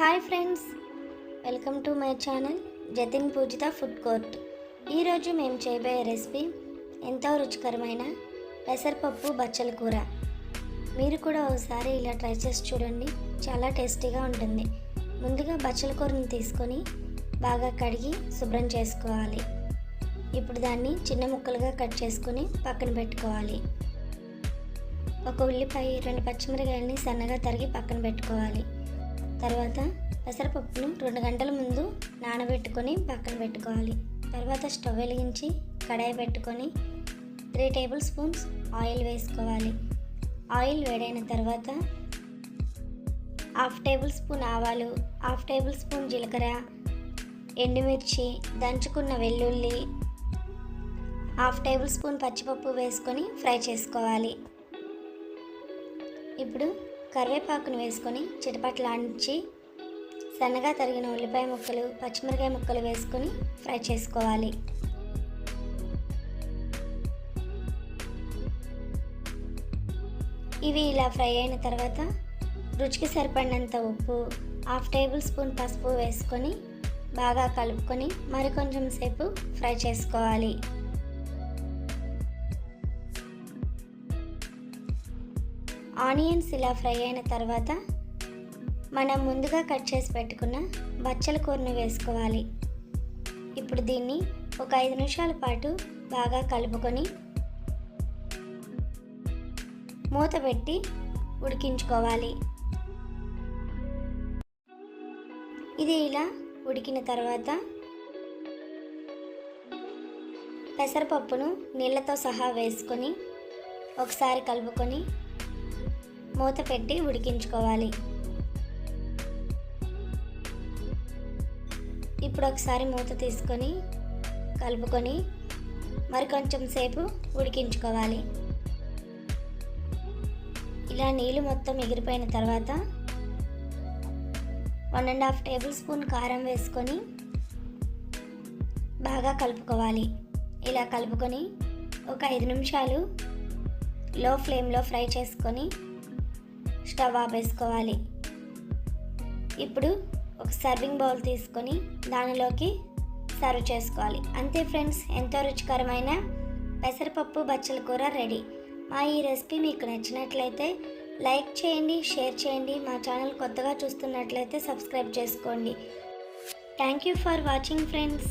Hi friends. Welcome to my channel Jatin Poojitha food court. ఈరోజు మేము చేయబోయే recipe ఎంతో రుచికరమైన పెసరపప్పు బచ్చల కూర. మీరు కూడా ఒకసారి ఇలా ట్రై చేసి చూడండి చాలా టేస్టీగా ఉంటుంది. ముందుగా బచ్చల కూరను తీసుకొని బాగా కడిగి శుభ్రం చేసుకోవాలి. ఇప్పుడు దాన్ని చిన్న ముక్కలుగా కట్ చేసుకొని పక్కన పెట్టుకోవాలి. ఒక ఉల్లిపాయ రెండు పచ్చిమిరకాయలని సన్నగా తరిగి పక్కన పెట్టుకోవాలి. తర్వాత పెసరపప్పును రెండు గంటల ముందు నానబెట్టుకొని పక్కన పెట్టుకోవాలి. తర్వాత స్టవ్ వెలిగించి కడాయి పెట్టుకొని త్రీ టేబుల్ స్పూన్స్ ఆయిల్ వేసుకోవాలి. ఆయిల్ వేడైన తర్వాత హాఫ్ టేబుల్ స్పూన్ ఆవాలు హాఫ్ టేబుల్ స్పూన్ జీలకర్ర ఎండుమిర్చి దంచుకున్న వెల్లుల్లి హాఫ్ టేబుల్ స్పూన్ పచ్చిపప్పు వేసుకొని ఫ్రై చేసుకోవాలి. ఇప్పుడు కరివేపాకును వేసుకొని చిటపట్లాంచి సన్నగా తరిగిన ఉల్లిపాయ ముక్కలు పచ్చిమిరకాయ ముక్కలు వేసుకొని ఫ్రై చేసుకోవాలి. ఇవి ఇలా ఫ్రై అయిన తర్వాత రుచికి సరిపడినంత ఉప్పు హాఫ్ టేబుల్ స్పూన్ పసుపు వేసుకొని బాగా కలుపుకొని మరికొంచెం సేపు ఫ్రై చేసుకోవాలి. ఆనియన్స్ ఇలా ఫ్రై అయిన తర్వాత మనం ముందుగా కట్ చేసి పెట్టుకున్న బచ్చల కూరను వేసుకోవాలి. ఇప్పుడు దీన్ని ఒక ఐదు నిమిషాల పాటు బాగా కలుపుకొని మూత పెట్టి ఉడికించుకోవాలి. ఇది ఇలా ఉడికిన తర్వాత పెసరపప్పును నీళ్ళతో సహా వేసుకొని ఒకసారి కలుపుకొని మూత పెట్టి ఉడికించుకోవాలి. ఇప్పుడు ఒకసారి మూత తీసుకొని కలుపుకొని మరి కొంచెం సేపు ఉడికించుకోవాలి. ఇలా నీళ్ళు మొత్తం ఎగిరిపోయిన తర్వాత one and half tablespoon కారం వేసుకొని బాగా కలుపుకోవాలి. ఇలా కలుపుకొని ఒక ఐదు నిమిషాలు లో ఫ్లేమ్లో ఫ్రై చేసుకొని స్టవ్ ఆపేసుకోవాలి. ఇప్పుడు ఒక సర్వింగ్ బౌల్ తీసుకొని దానిలోకి సర్వ్ చేసుకోవాలి. అంతే ఫ్రెండ్స్ ఎంతో రుచికరమైన పెసరపప్పు బచ్చల కూర రెడీ మా ఈ రెసిపీ మీకు నచ్చినట్లయితే లైక్ చేయండి షేర్ చేయండి. మా ఛానల్ కొత్తగా చూస్తున్నట్లయితే సబ్స్క్రైబ్ చేసుకోండి. Thank you for watching friends